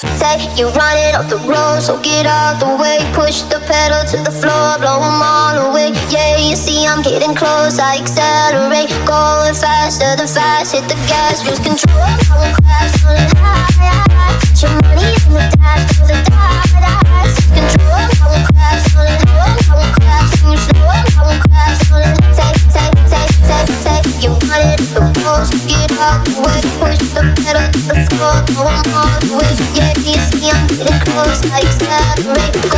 Say you're running off the road, so get out the way. Push the pedal to the floor, blow 'em all away. Yeah, you see I'm getting close, I accelerate. Going faster than fast, hit the gas, lose control. I won't crash, running high. Put your money in the dash, to the die, die. Control, I won't crash, running low. I won't crash, you slow. I won't crash, running. Say, say, say, say, say, you're running the road, so get out the way. Push the pedal to the floor, going all the way. Yeah, skin to the clothes I accept gonna the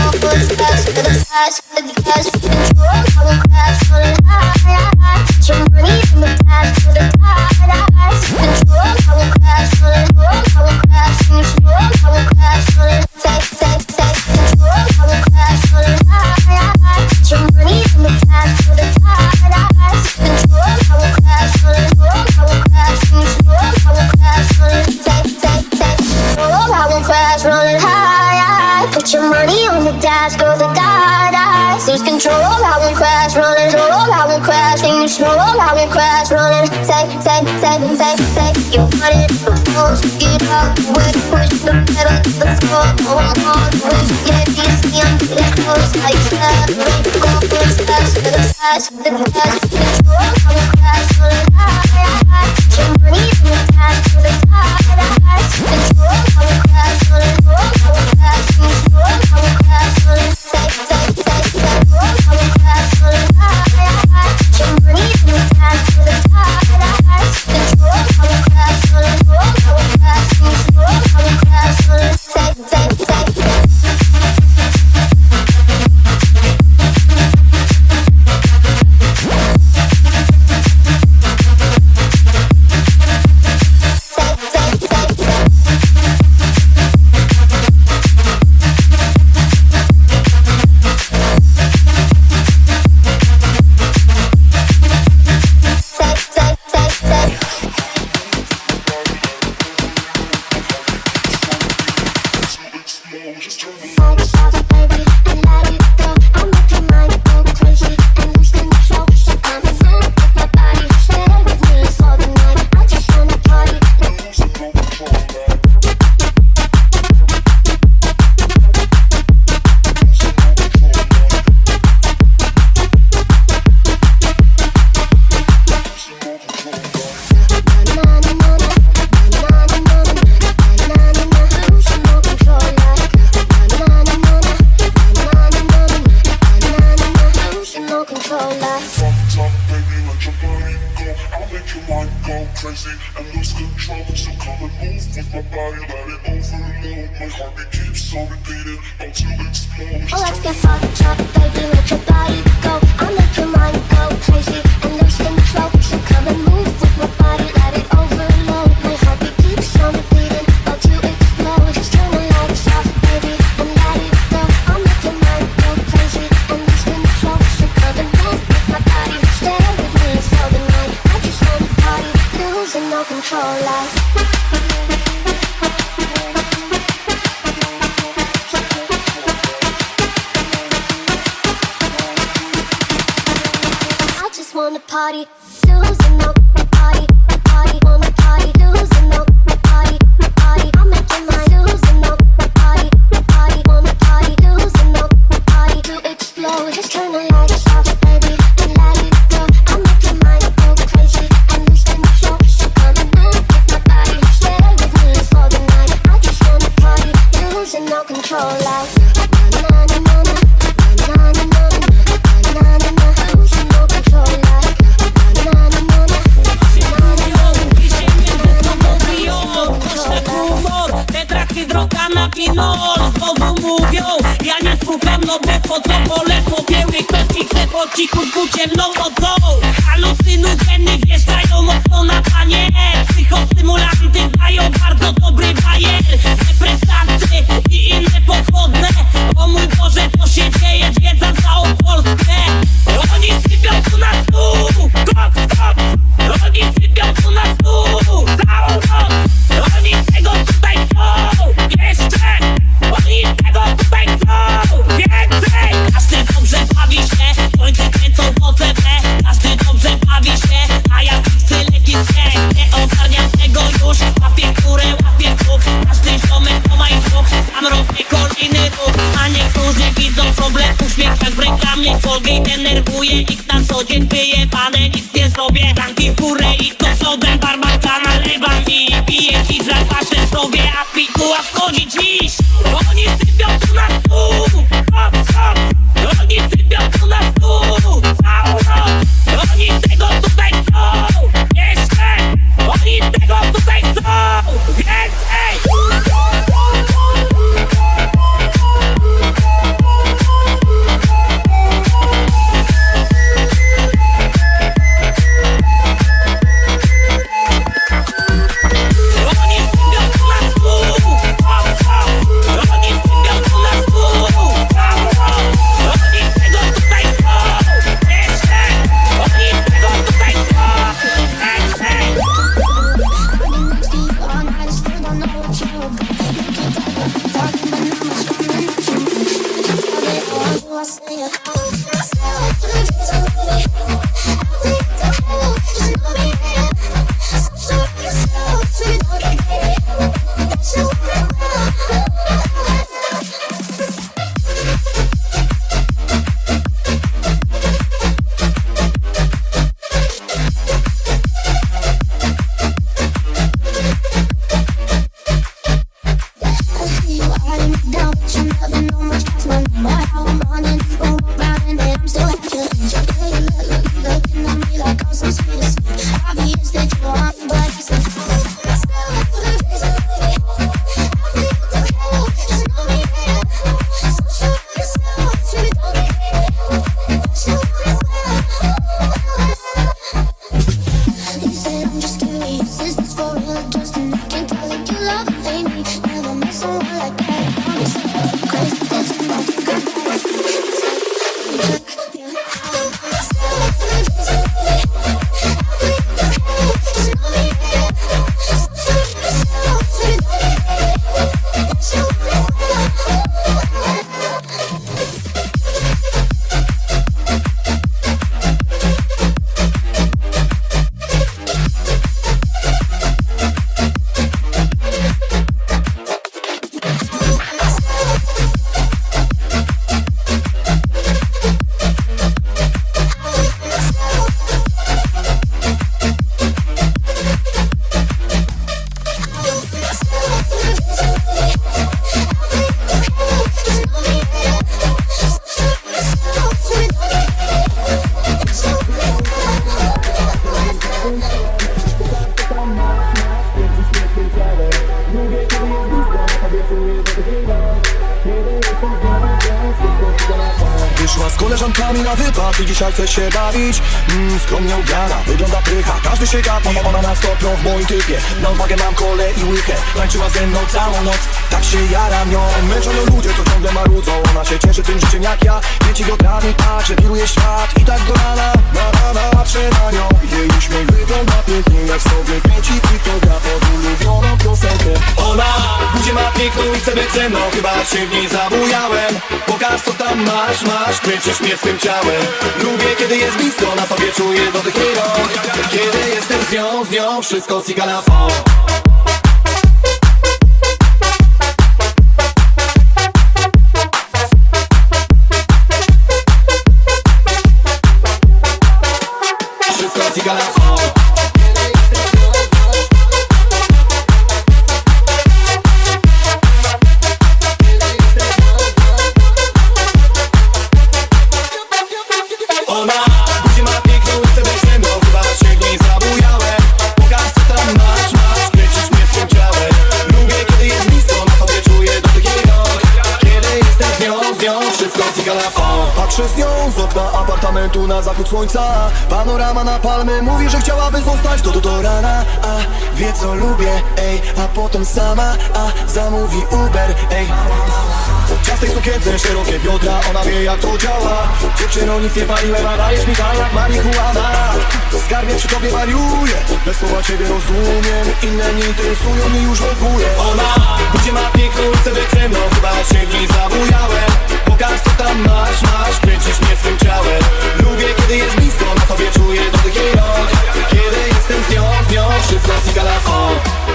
For the for the crash, for the When push the pedal, the score go on When get this young, let loose like that Go for the slash, for the slash, the crash Control, I'm a crash, make your mind go crazy and lose control. So come and move with my body, let it overload. My heartbeat keeps on repeating until it explodes. Oh, let's get fucked up, baby. Let your body go. I'll make your mind go crazy and lose control. So come and move control wanna party. Co polecą Biały ktoś chce po cichutku ciemną nocą. Halucynogeny wjeżdżają mocno na panie. Psychostymulanty dają bardzo dobry bajer. Depresanty i inne pochodne O mój Boże, co się dzieje? Zwiedzam mnie Colgate denerwuje. Ich na co dzień wyjebane, nic nie zrobię Tanki w górę. I to sobie barmanka nalewam I piję ci za wasze zdrowie A pikuła wchodzi dziś. Oni sypią tu na stół Thank you. baby. Wyszła z koleżankami na wypad i dzisiaj chce się bawić. Mm, Skromnie ubrana, wygląda prycha Każdy się gapi, ona na stopnią w moim typie Na uwagę mam kole i łychę. Tańczyła ze mną całą noc, tak się jaram nią. Męczą ją ludzie, co ciągle marudzą. Ona się cieszy tym życiem jak ja. Dzieci go gramy tak, że wiruje świat. I tak do rana, na rana patrzę na nią. Jej uśmiech wygląda pięknie Jak sobie kręci TikToka pod ulubioną piosenkę. Ona budzie ma piękną i chce być ze mną. Chyba się w niej zabujałem. Pokaż co tam masz, masz Kręcisz mnie swym ciałem. Lubię kiedy jest blisko, na sobie czuję jej rąk Kiedy jestem z nią, z nią Wszystko sika na fon Patrzę z nią z okna apartamentu na zachód słońca Panorama na palmy mówi, że chciałaby zostać do, do, do rana A wie co lubię, ej A potem sama, a zamówi Uber, ej. W ciastej sukience, szerokie biodra, ona wie jak to działa. Dziewczyno nic nie paliłem, a dajesz mi haj jak marihuana. Skarbie przy tobie wariuję, bez słowa ciebie rozumiem. Inne nie interesują mnie już w ogóle. Ona budzie ma piękną, chce być ze mną, chyba się w niej zabujałem Pokaż co tam masz, masz, kręcisz mnie swym ciałem. Lubię kiedy jest blisko, na sobie czuję dotyk jej rąk Kiedy jestem z nią, z nią, wszystko zika na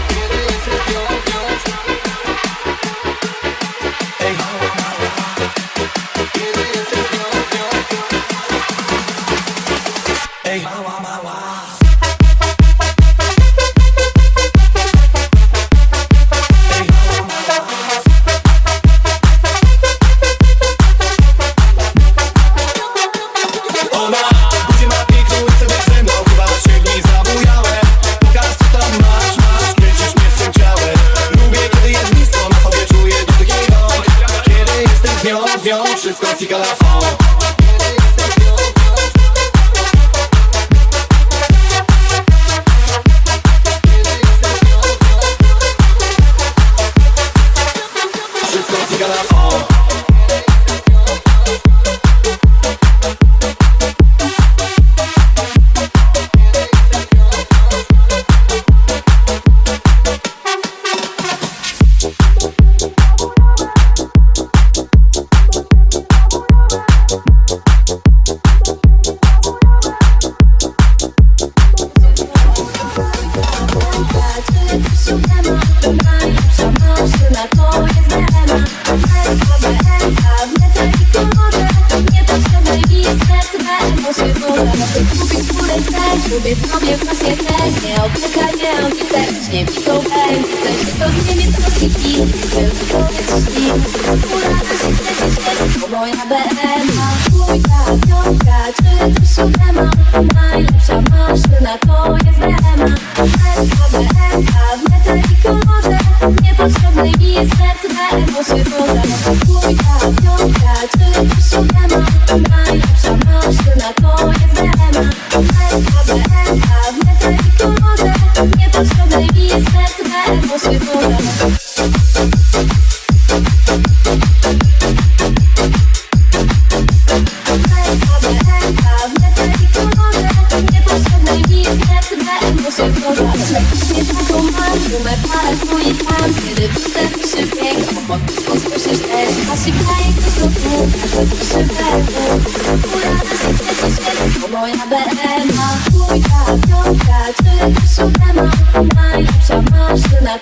kiedy jestem z nią, z nią Wszystko fika na fon lubię sobie pasję też Nie opyka, nie opisać, nie piszą pęk Chcesz to z niemieckości hit, tylko powiedz ślip Urana się to moja BLK numer parę twoich mam Kiedy wrzucę się piękną Podpiską słyszysz też A się kraje ktoś do tu Każdy pisze wełnu Urana się świeci świeci To moja BMA Dwójka, piątka Czy to siódema Najlepsza maszyna